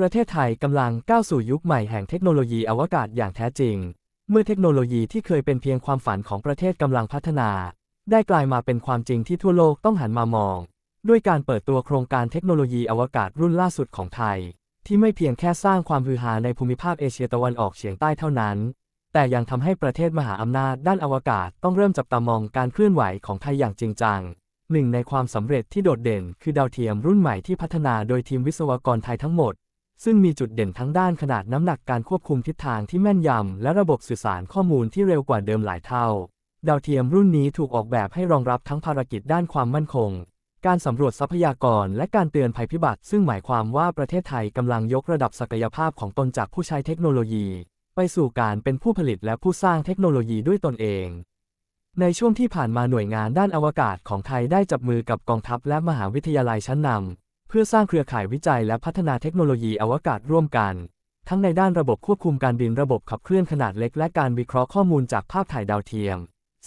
ประเทศไทยกำลังก้าวสู่ยุคใหม่แห่งเทคโนโลยีอวกาศอย่างแท้จริง เมื่อเทคโนโลยีที่เคยเป็นเพียงความฝันของประเทศกำลังพัฒนา ได้กลายมาเป็นความจริงที่ทั่วโลกต้องหันมามอง ด้วยการเปิดตัวโครงการเทคโนโลยีอวกาศรุ่นล่าสุดของไทย ที่ไม่เพียงแค่สร้างความฮือฮาในภูมิภาคเอเชียตะวันออกเฉียงใต้เท่านั้น แต่ยังทำให้ประเทศมหาอำนาจด้านอวกาศต้องเริ่มจับตามองการเคลื่อนไหวของไทยอย่างจริงจังหนึ่งในความสำเร็จที่โดดเด่นคือดาวเทียมรุ่นใหม่ที่พัฒนาโดยทีมวิศวกรไทยทั้งหมด ซึ่งมีจุดเด่นทั้งด้านขนาดน้ำหนักการควบคุมทิศทางที่แม่นยำ และระบบสื่อสารข้อมูลที่เร็วกว่าเดิมหลายเท่า ดาวเทียมรุ่นนี้ถูกออกแบบให้รองรับทั้งภารกิจด้านความมั่นคง การสำรวจทรัพยากรและการเตือนภัยพิบัติ ซึ่งหมายความว่าประเทศไทยกำลังยกระดับศักยภาพของตนจากผู้ใช้เทคโนโลยี ไปสู่การเป็นผู้ผลิตและผู้สร้างเทคโนโลยีด้วยตนเองในช่วงที่ผ่านมาหน่วยงานด้านอวกาศของไทยได้จับมือกับกองทัพและมหาวิทยาลัยชั้นนำ เพื่อสร้างเครือข่ายวิจัยและพัฒนาเทคโนโลยีอวกาศร่วมกัน ทั้งในด้านระบบควบคุมการบินระบบขับเคลื่อนขนาดเล็กและการวิเคราะห์ข้อมูลจากภาพถ่ายดาวเทียม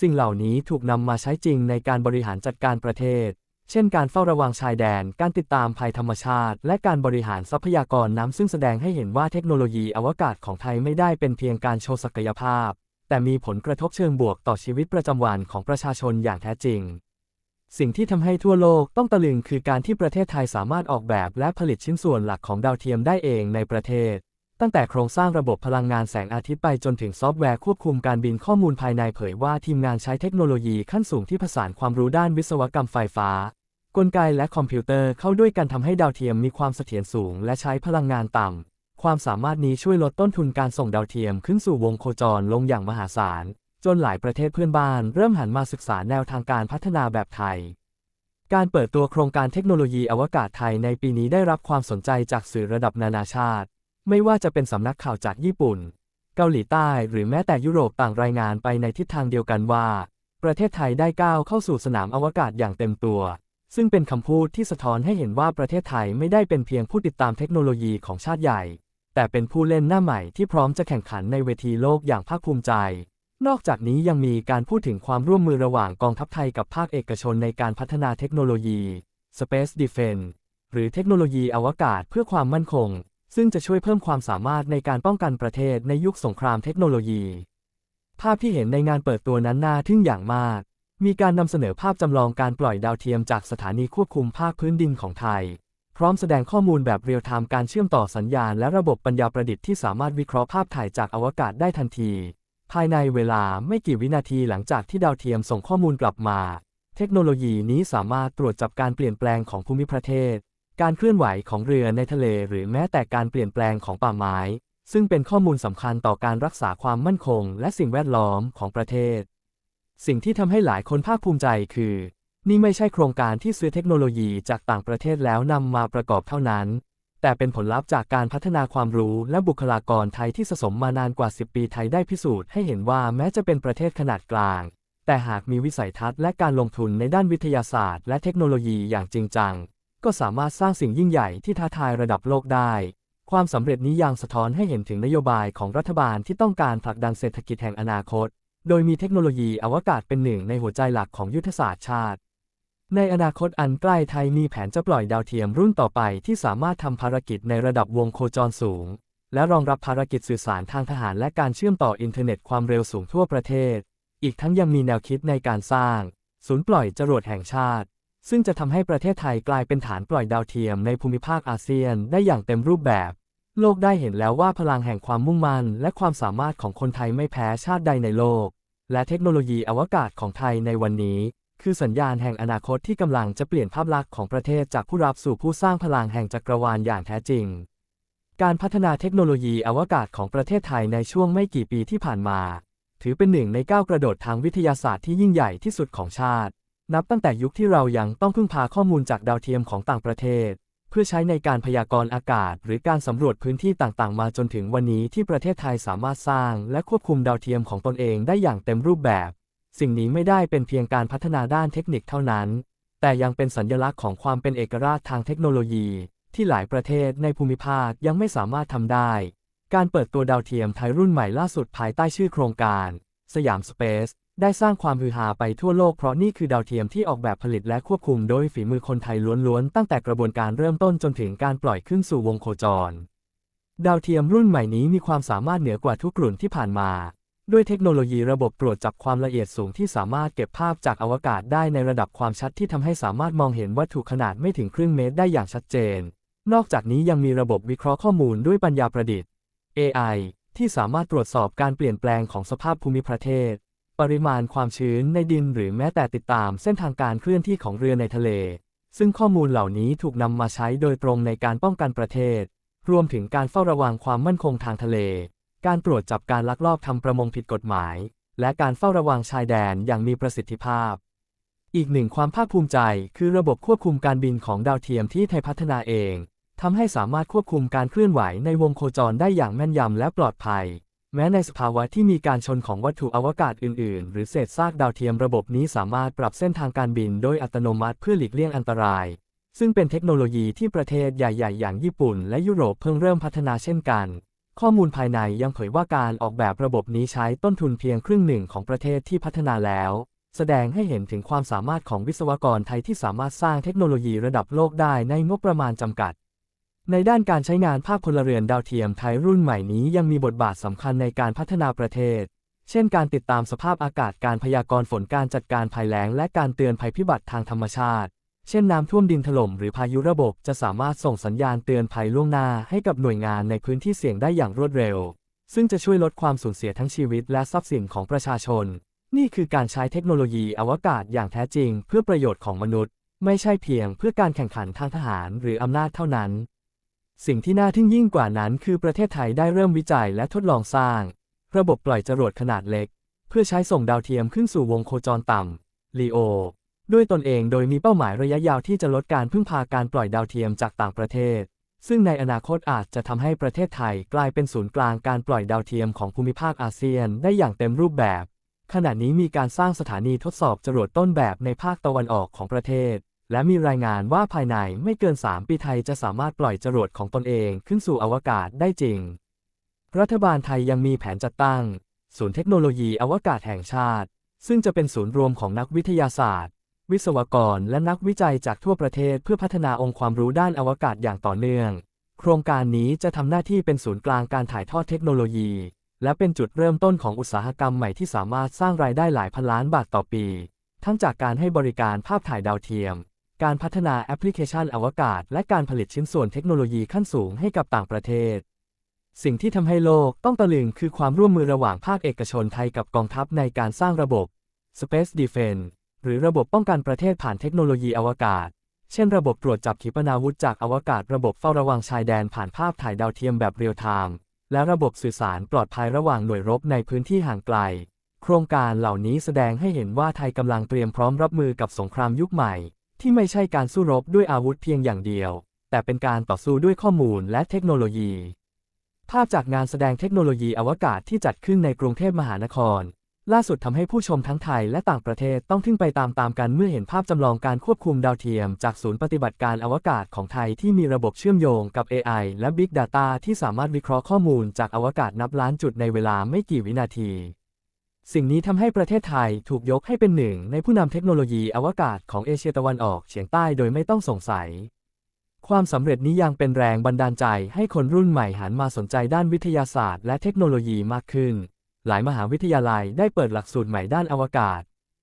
สิ่งเหล่านี้ถูกนำมาใช้จริงในการบริหารจัดการประเทศ เช่น การเฝ้าระวังชายแดน การติดตามภัยธรรมชาติ และการบริหารทรัพยากรน้ำซึ่งแสดงให้เห็นว่าเทคโนโลยีอวกาศของไทยไม่ได้เป็นเพียงการโชว์ศักยภาพ แต่มีผลกระทบเชิงบวกต่อชีวิตประจำวันของประชาชนอย่างแท้จริง สิ่งที่ทำให้ทั่วโลกต้องตะลึงคือการที่ประเทศไทยสามารถออกแบบและผลิตชิ้นส่วนหลักของดาวเทียมได้เองในประเทศ ตั้งแต่โครงสร้างระบบพลังงานแสงอาทิตย์ไปจนถึงซอฟต์แวร์ควบคุมการบินข้อมูลภายในเผยว่าทีมงานใช้เทคโนโลยีขั้นสูงที่ผสานความรู้ด้านวิศวกรรมไฟฟ้า กลไกและคอมพิวเตอร์เข้าด้วยกันทำให้ดาวเทียมมีความเสถียรสูง และใช้พลังงานต่ำความสามารถนี้ช่วยลดต้นทุนการส่งดาวเทียมขึ้นสู่วงโคจรลงอย่างมหาศาล จนหลายประเทศเพื่อนบ้านเริ่มหันมาศึกษาแนวทางการพัฒนาแบบไทย การเปิดตัวโครงการเทคโนโลยีอวกาศไทยในปีนี้ได้รับความสนใจจากสื่อระดับนานาชาติ ไม่ว่าจะเป็นสำนักข่าวจากญี่ปุ่น เกาหลีใต้หรือแม้แต่ยุโรปต่างรายงานไปในทิศทางเดียวกันว่า ประเทศไทยได้ก้าวเข้าสู่สนามอวกาศอย่างเต็มตัว ซึ่งเป็นคำพูดที่สะท้อนให้เห็นว่าประเทศไทยไม่ได้เป็นเพียงผู้ติดตามเทคโนโลยีของชาติใหญ่ แต่เป็นผู้เล่นหน้าใหม่ที่พร้อมจะแข่งขันในเวทีโลกอย่างภาคภูมิใจ นอกจากนี้ยังมีการพูดถึงความร่วมมือระหว่างกองทัพไทยกับภาคเอกชนในการพัฒนาเทคโนโลยี Space Defense หรือเทคโนโลยีอวกาศเพื่อความมั่นคง ซึ่งจะช่วยเพิ่มความสามารถในการป้องกันประเทศในยุคสงครามเทคโนโลยี ภาพที่เห็นในงานเปิดตัวนั้นน่าทึ่งอย่างมาก มีการนำเสนอภาพจำลองการปล่อยดาวเทียมจากสถานีควบคุมภาคพื้นดินของไทย พร้อมแสดงข้อมูลแบบเรียลไทม์การเชื่อมต่อสัญญาณและระบบปัญญาประดิษฐ์ที่สามารถวิเคราะห์ภาพถ่ายจากอวกาศได้ทันที ภายในเวลาไม่กี่วินาทีหลังจากที่ดาวเทียมส่งข้อมูลกลับมา เทคโนโลยีนี้สามารถตรวจจับการเปลี่ยนแปลงของภูมิประเทศ การเคลื่อนไหวของเรือในทะเลหรือแม้แต่การเปลี่ยนแปลงของป่าไม้ ซึ่งเป็นข้อมูลสำคัญต่อการรักษาความมั่นคง และสิ่งแวดล้อมของประเทศ สิ่งที่ทำให้หลายคนภาคภูมิใจคือ นี่ไม่ใช่โครงการที่ซื้อเทคโนโลยีจากต่างประเทศแล้วนำมาประกอบเท่านั้น แต่เป็นผลลัพธ์จากการพัฒนาความรู้และบุคลากรไทยที่สะสมมานานกว่า 10 ปีไทยได้พิสูจน์ให้เห็นว่าแม้จะเป็นประเทศขนาดกลาง แต่หากมีวิสัยทัศน์และการลงทุนในด้านวิทยาศาสตร์ และเทคโนโลยีอย่างจริงจัง ก็สามารถสร้างสิ่งยิ่งใหญ่ที่ท้าทายระดับโลกได้ ความสำเร็จนี้ยังสะท้อนให้เห็นถึงนโยบายของรัฐบาลที่ต้องการผลักดันเศรษฐกิจแห่งอนาคต โดยมีเทคโนโลยีอวกาศเป็นหนึ่งในหัวใจหลักของยุทธศาสตร์ชาติ ในอนาคตอันใกล้ไทยมีแผนจะปล่อยดาวเทียมรุ่นต่อไปที่สามารถทำภารกิจในระดับวงโคจรสูง และรองรับภารกิจสื่อสารทางทหารและการเชื่อมต่ออินเทอร์เน็ตความเร็วสูงทั่วประเทศ อีกทั้งยังมีแนวคิดในการสร้าง ศูนย์ปล่อยจรวดแห่งชาติ ซึ่งจะทำให้ประเทศไทยกลายเป็นฐานปล่อยดาวเทียมในภูมิภาคอาเซียนได้อย่างเต็มรูปแบบ โลกได้เห็นแล้วว่าพลังแห่งความมุ่งมั่นและความสามารถของคนไทยไม่แพ้ชาติใดในโลก และเทคโนโลยีอวกาศของไทยในวันนี้ คือสัญญาณแห่งอนาคตที่กำลังจะเปลี่ยนภาพลักษณ์ของประเทศจากผู้รับสู่ผู้สร้างพลังแห่งจักรวาลอย่างแท้จริง การพัฒนาเทคโนโลยีอวกาศของประเทศไทยในช่วงไม่กี่ปีที่ผ่านมา ถือเป็นหนึ่งในก้าวกระโดดทางวิทยาศาสตร์ที่ยิ่งใหญ่ที่สุดของชาติ นับตั้งแต่ยุคที่เรายังต้องพึ่งพาข้อมูลจากดาวเทียมของต่างประเทศ เพื่อใช้ในการพยากรณ์อากาศ หรือการสำรวจพื้นที่ต่างๆ มาจนถึงวันนี้ที่ประเทศไทยสามารถสร้าง และควบคุมดาวเทียมของตนเองได้อย่างเต็มรูปแบบ สิ่งนี้ไม่ได้เป็นเพียงการพัฒนาด้านเทคนิคเท่านั้น แต่ยังเป็นสัญลักษณ์ของความเป็นเอกราชทางเทคโนโลยี ที่หลายประเทศในภูมิภาคยังไม่สามารถทำได้ การเปิดตัวดาวเทียมไทยรุ่นใหม่ล่าสุดภายใต้ชื่อโครงการ สยามสเปซได้สร้างความฮือฮาไปทั่วโลกเพราะนี่คือดาวเทียมที่ออกแบบผลิตและควบคุมโดยฝีมือคนไทยล้วนๆ ตั้งแต่กระบวนการเริ่มต้นจนถึงการปล่อยขึ้นสู่วงโคจร ดาวเทียมรุ่นใหม่นี้มีความสามารถเหนือกว่าทุกรุ่นที่ผ่านมา ด้วยเทคโนโลยีระบบตรวจจับความละเอียดสูงที่สามารถเก็บภาพจากอวกาศได้ในระดับความชัดที่ทำให้สามารถมองเห็นวัตถุขนาดไม่ถึงครึ่งเมตรได้อย่างชัดเจน นอกจากนี้ยังมีระบบวิเคราะห์ข้อมูลด้วยปัญญาประดิษฐ์ AI ที่สามารถตรวจสอบการเปลี่ยนแปลงของสภาพภูมิประเทศ ปริมาณความชื้นในดินหรือแม้แต่ติดตามเส้นทางการเคลื่อนที่ของเรือในทะเล ซึ่งข้อมูลเหล่านี้ถูกนำมาใช้โดยตรงในการป้องกันประเทศ รวมถึงการเฝ้าระวังความมั่นคงทางทะเล การตรวจจับการลักลอบทำประมงผิดกฎหมาย และการเฝ้าระวังชายแดนอย่างมีประสิทธิภาพ อีกหนึ่งความภาคภูมิใจ คือระบบควบคุมการบินของดาวเทียมที่ไทยพัฒนาเองทำให้สามารถควบคุมการเคลื่อนไหวในวงโคจรได้อย่างแม่นยำและปลอดภัย แม้ในสภาวะที่มีการชนของวัตถุอวกาศอื่น ๆ หรือเศษซากดาวเทียมระบบนี้สามารถปรับเส้นทางการบินโดยอัตโนมัติเพื่อหลีกเลี่ยงอันตราย ซึ่งเป็นเทคโนโลยีที่ประเทศใหญ่ ๆ อย่างญี่ปุ่น และยุโรปเพิ่งเริ่มพัฒนาเช่นกัน ข้อมูลภายในยังเผยว่าการออกแบบระบบนี้ใช้ต้นทุนเพียงครึ่งหนึ่งของประเทศที่พัฒนาแล้ว แสดงให้เห็นถึงความสามารถของวิศวกรไทยที่สามารถสร้างเทคโนโลยีระดับโลกได้ในงบประมาณจำกัด ในด้านการใช้งานภาคพลเรือนดาวเทียมไทยรุ่นใหม่นี้ยังมีบทบาทสำคัญในการพัฒนาประเทศ เช่น การติดตามสภาพอากาศการพยากรณ์ฝนการจัดการภัยแล้ง และการเตือนภัยพิบัติทางธรรมชาติ เช่นน้ำท่วมดินถล่มหรือพายุระบบจะสามารถส่งสัญญาณเตือนภัยล่วงหน้าให้กับหน่วยงานในพื้นที่เสี่ยงได้อย่างรวดเร็ว ซึ่งจะช่วยลดความสูญเสียทั้งชีวิตและทรัพย์สินของประชาชน นี่คือการใช้เทคโนโลยีอวกาศอย่างแท้จริง เพื่อประโยชน์ของมนุษย์ ไม่ใช่เพียงเพื่อการแข่งขันทางทหารหรืออำนาจเท่านั้น สิ่งที่น่าทึ่งยิ่งกว่านั้น คือประเทศไทยได้เริ่มวิจัยและทดลองสร้าง ระบบปล่อยจรวดขนาดเล็ก เพื่อใช้ส่งดาวเทียมขึ้นสู่วงโคจรต่ำ LEO ด้วยตนเองโดยมีเป้าหมายระยะยาวที่จะลดการพึ่งพาการปล่อยดาวเทียมจากต่างประเทศ ซึ่งในอนาคตอาจจะทำให้ประเทศไทยกลายเป็นศูนย์กลางการปล่อยดาวเทียมของภูมิภาคอาเซียนได้อย่างเต็มรูปแบบ ขณะนี้มีการสร้างสถานีทดสอบจรวดต้นแบบในภาคตะวันออกของประเทศ และมีรายงานว่าภายในไม่เกิน 3 ปีไทยจะสามารถปล่อยจรวดของตนเองขึ้นสู่อวกาศได้จริง รัฐบาลไทยยังมีแผนจัดตั้ง ศูนย์เทคโนโลยีอวกาศแห่งชาติ ซึ่งจะเป็นศูนย์รวมของนักวิทยาศาสตร์ วิศวกรและนักวิจัยจากทั่วประเทศเพื่อพัฒนาองค์ความรู้ด้านอวกาศอย่างต่อเนื่อง โครงการนี้จะทำหน้าที่เป็นศูนย์กลางการถ่ายทอดเทคโนโลยี และเป็นจุดเริ่มต้นของอุตสาหกรรมใหม่ที่สามารถสร้างรายได้หลายพันล้านบาทต่อปี ทั้งจากการให้บริการภาพถ่ายดาวเทียม การพัฒนาแอปพลิเคชันอวกาศ และการผลิตชิ้นส่วนเทคโนโลยีขั้นสูงให้กับต่างประเทศสิ่งที่ทำให้โลกต้องตะลึงคือความร่วมมือระหว่างภาคเอกชนไทยกับกองทัพในการสร้างระบบ Space Defense หรือระบบป้องกันประเทศผ่านเทคโนโลยีอวกาศ เช่นระบบตรวจจับขีปนาวุธจากอวกาศ ระบบเฝ้าระวังชายแดนผ่านภาพถ่ายดาวเทียมแบบเรียลไทม์ และระบบสื่อสารปลอดภัยระหว่างหน่วยรบในพื้นที่ห่างไกล โครงการเหล่านี้แสดงให้เห็นว่าไทยกำลังเตรียมพร้อมรับมือกับสงครามยุคใหม่ ที่ไม่ใช่การสู้รบด้วยอาวุธเพียงอย่างเดียว แต่เป็นการต่อสู้ด้วยข้อมูลและเทคโนโลยี ภาพจากงานแสดงเทคโนโลยีอวกาศที่จัดขึ้นในกรุงเทพมหานคร ล่าสุดทำให้ผู้ชมทั้งไทยและต่างประเทศต้องทึ่งไปตามๆกันเมื่อเห็นภาพจำลองการควบคุมดาวเทียม จากศูนย์ปฏิบัติการอวกาศของไทยที่มีระบบเชื่อมโยงกับ AI และ Big Data ที่สามารถวิเคราะห์ข้อมูลจากอวกาศนับล้านจุดในเวลาไม่กี่วินาที สิ่งนี้ทำให้ประเทศไทยถูกยกให้เป็นหนึ่ง ในผู้นำเทคโนโลยีอวกาศของเอเชียตะวันออกเฉียงใต้โดยไม่ต้องสงสัย ความสำเร็จนี้ยังเป็นแรงบันดาลใจให้คนรุ่นใหม่หันมาสนใจด้านวิทยาศาสตร์ และเทคโนโลยีมากขึ้น หลายมหาวิทยาลัยได้เปิดหลักสูตรใหม่ด้านอวกาศ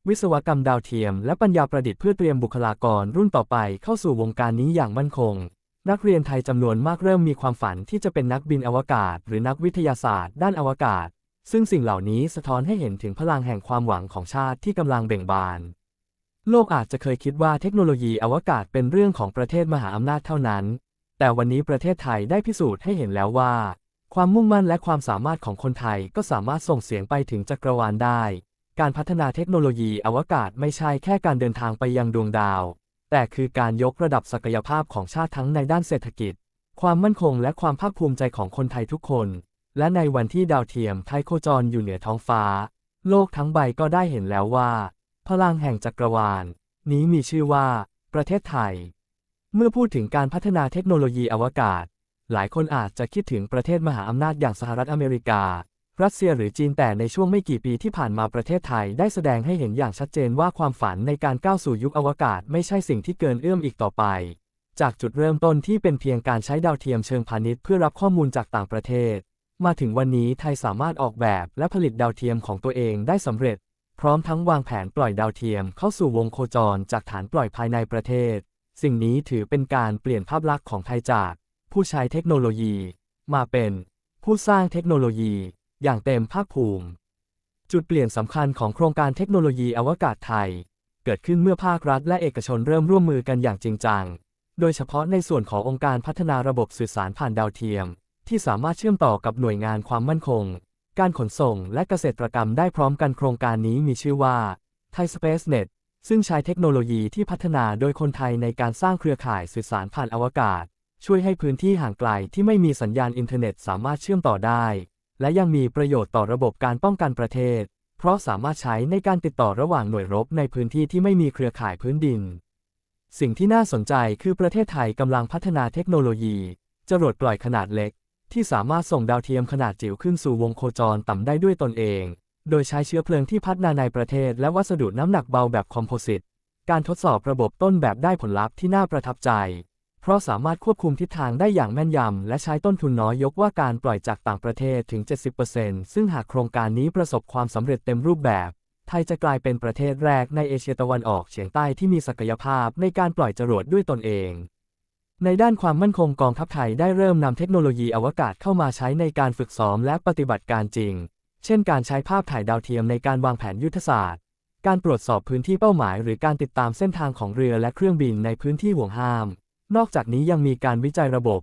วิศวกรรมดาวเทียม และปัญญาประดิษฐ์เพื่อเตรียมบุคลากรรุ่นต่อไปเข้าสู่วงการนี้อย่างมั่นคง นักเรียนไทยจำนวนมากเริ่มมีความฝันที่จะเป็นนักบินอวกาศ หรือนักวิทยาศาสตร์ ด้านอวกาศ ซึ่งสิ่งเหล่านี้สะท้อนให้เห็นถึงพลังแห่งความหวังของชาติที่กำลังเบ่งบาน โลกอาจจะเคยคิดว่าเทคโนโลยีอวกาศเป็นเรื่องของประเทศมหาอำนาจเท่านั้น แต่วันนี้ประเทศไทยได้พิสูจน์ให้เห็นแล้วว่า ความมุ่งมั่นและความสามารถของคนไทยก็สามารถส่งเสียงไปถึงจักรวาลได้ การพัฒนาเทคโนโลยีอวกาศไม่ใช่แค่การเดินทางไปยังดวงดาว แต่คือการยกระดับศักยภาพของชาติทั้งในด้านเศรษฐกิจ ความมั่นคงและความภาคภูมิใจของคนไทยทุกคน และในวันที่ดาวเทียมไทยโคจรอยู่เหนือท้องฟ้า โลกทั้งใบก็ได้เห็นแล้วว่า พลังแห่งจักรวาล นี้มีชื่อว่า ประเทศไทย เมื่อพูดถึงการพัฒนาเทคโนโลยีอวกาศ หลายคนอาจจะคิดถึงประเทศมหาอำนาจอย่างสหรัฐอเมริกา รัสเซียหรือจีนแต่ในช่วงไม่กี่ปีที่ผ่านมาประเทศไทยได้แสดงให้เห็นอย่างชัดเจนว่าความฝันในการก้าวสู่ยุคอวกาศไม่ใช่สิ่งที่เกินเอื้อมอีกต่อไป จากจุดเริ่มต้นที่เป็นเพียงการใช้ดาวเทียมเชิงพาณิชย์เพื่อรับข้อมูลจากต่างประเทศ มาถึงวันนี้ไทยสามารถออกแบบและผลิตดาวเทียมของตัวเองได้สำเร็จ พร้อมทั้งวางแผนปล่อยดาวเทียมเข้าสู่วงโคจรจากฐานปล่อยภายในประเทศ สิ่งนี้ถือเป็นการเปลี่ยนภาพลักษณ์ของไทยจาก ผู้ใช้เทคโนโลยี มาเป็น ผู้สร้างเทคโนโลยี อย่างเต็มภาคภูมิ จุดเปลี่ยนสำคัญของโครงการเทคโนโลยีอวกาศไทย เกิดขึ้นเมื่อภาครัฐและเอกชนเริ่มร่วมมือกันอย่างจริงจัง โดยเฉพาะในส่วนขององค์การพัฒนาระบบสื่อสารผ่านดาวเทียม ที่สามารถเชื่อมต่อกับหน่วยงานความมั่นคง การขนส่งและเกษตรกรรมได้พร้อมกันโครงการนี้มีชื่อว่า Thai Space Net ซึ่งใช้เทคโนโลยีที่พัฒนาโดยคนไทยในการสร้างเครือข่ายสื่อสารผ่านอวกาศ ช่วยให้พื้นที่ห่างไกลที่ไม่มีสัญญาณอินเทอร์เน็ตสามารถเชื่อมต่อได้ และยังมีประโยชน์ต่อระบบการป้องกันประเทศ เพราะสามารถใช้ในการติดต่อระหว่างหน่วยรบในพื้นที่ที่ไม่มีเครือข่ายพื้นดิน สิ่งที่น่าสนใจคือประเทศไทยกำลังพัฒนาเทคโนโลยี จรวดปล่อยขนาดเล็ก ที่สามารถส่งดาวเทียมขนาดจิ๋วขึ้นสู่วงโคจรต่ำได้ด้วยตนเอง โดยใช้เชื้อเพลิงที่พัฒนาในประเทศ และวัสดุน้ำหนักเบาแบบคอมโพสิตการทดสอบระบบต้นแบบได้ผลลัพธ์ที่น่าประทับใจ เพราะสามารถควบคุมทิศทางได้อย่างแม่นยำ และใช้ต้นทุนน้อยยกว่าการปล่อยจากต่างประเทศถึง 70%ซึ่งหากโครงการนี้ประสบความสำเร็จเต็มรูปแบบ ไทยจะกลายเป็นประเทศแรกในเอเชียตะวันออกเฉียงใต้ที่มีศักยภาพในการปล่อยจรวดด้วยตนเอง ในด้านความมั่นคงกองทัพไทยได้เริ่มนำเทคโนโลยีอวกาศเข้ามาใช้ในการฝึกซ้อมและปฏิบัติการจริง เช่น การใช้ภาพถ่ายดาวเทียมในการวางแผนยุทธศาสตร์ การตรวจสอบพื้นที่เป้าหมาย หรือการติดตามเส้นทางของเรือและเครื่องบินในพื้นที่ห่วงห้าม นอกจากนี้ยังมีการวิจัยระบบ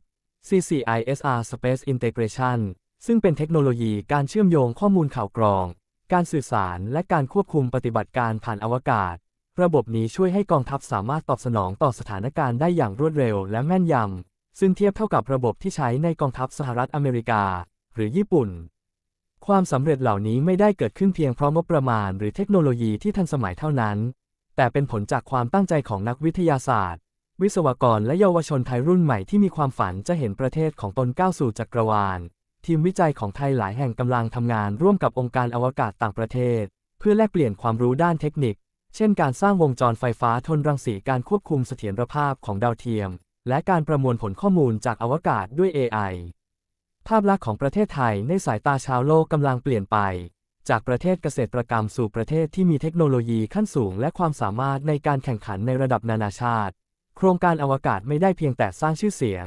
CCISR Space Integration ซึ่งเป็นเทคโนโลยีการเชื่อมโยงข้อมูลข่าวกรอง การสื่อสารและการควบคุมปฏิบัติการผ่านอวกาศ ระบบนี้ช่วยให้กองทัพสามารถตอบสนองต่อสถานการณ์ได้อย่างรวดเร็วและแม่นยำ ซึ่งเทียบเท่ากับระบบที่ใช้ในกองทัพสหรัฐอเมริกา หรือญี่ปุ่น ความสำเร็จเหล่านี้ไม่ได้เกิดขึ้นเพียงเพราะงบประมาณ หรือเทคโนโลยีที่ทันสมัยเท่านั้น แต่เป็นผลจากความตั้งใจของนักวิทยาศาสตร์ วิศวกรและเยาวชนไทยรุ่นใหม่ที่มีความฝันจะเห็นประเทศของตนก้าวสู่จักรวาล ทีมวิจัยของไทยหลายแห่งกำลังทำงานร่วมกับองค์การอวกาศต่างประเทศ เพื่อแลกเปลี่ยนความรู้ด้านเทคนิค เช่นการสร้างวงจรไฟฟ้าทนรังสีการควบคุมเสถียรภาพของดาวเทียม และการประมวลผลข้อมูลจากอวกาศด้วย AI ภาพลักษณ์ของประเทศไทยในสายตาชาวโลกกำลังเปลี่ยนไป จากประเทศเกษตรกรรมสู่ประเทศที่มีเทคโนโลยีขั้นสูง และความสามารถในการแข่งขันในระดับนานาชาติ ครงการอวกาศไม่ได้เพียงแต่สร้างชื่อเสียง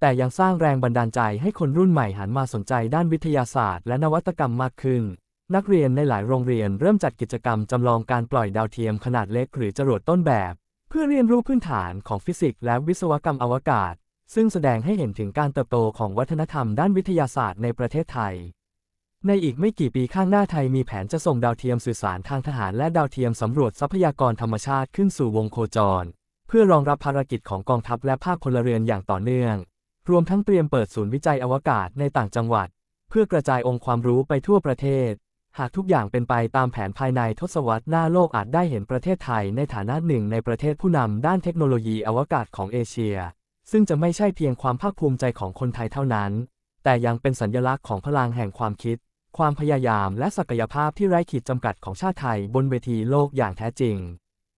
แต่ยังสร้างแรงบันดาลใจให้คนรุ่นใหม่หันมาสนใจด้านวิทยาศาสตร์และนวัตกรรมมากขึ้น นักเรียนในหลายโรงเรียนเริ่มจัดกิจกรรมจำลองการปล่อยดาวเทียมขนาดเล็กหรือจรวดต้นแบบ เพื่อเรียนรู้พื้นฐานของฟิสิกส์และวิศวกรรมอวกาศ ซึ่งแสดงให้เห็นถึงการเติบโตของวัฒนธรรมด้านวิทยาศาสตร์ในประเทศไทยในอีกไม่กี่ปีข้างหน้าไทยมีแผนจะส่งดาวเทียมสื่อสารทางทหารและดาวเทียมสำรวจทรัพยากรธรรมชาติขึ้นสู่วงโคจร เพื่อรองรับภารกิจของกองทัพและภาคพลเรือนอย่างต่อเนื่อง รวมทั้งเตรียมเปิดศูนย์วิจัยอวกาศในต่างจังหวัด เพื่อกระจายองค์ความรู้ไปทั่วประเทศ หากทุกอย่างเป็นไปตามแผนภายในทศวรรษหน้าโลกอาจได้เห็นประเทศไทยในฐานะหนึ่งในประเทศผู้นำด้านเทคโนโลยีอวกาศของเอเชีย ซึ่งจะไม่ใช่เพียงความภาคภูมิใจของคนไทยเท่านั้น แต่ยังเป็นสัญลักษณ์ของพลังแห่งความคิด ความพยายามและศักยภาพที่ไร้ขีดจำกัดของชาติไทยบนเวทีโลกอย่างแท้จริง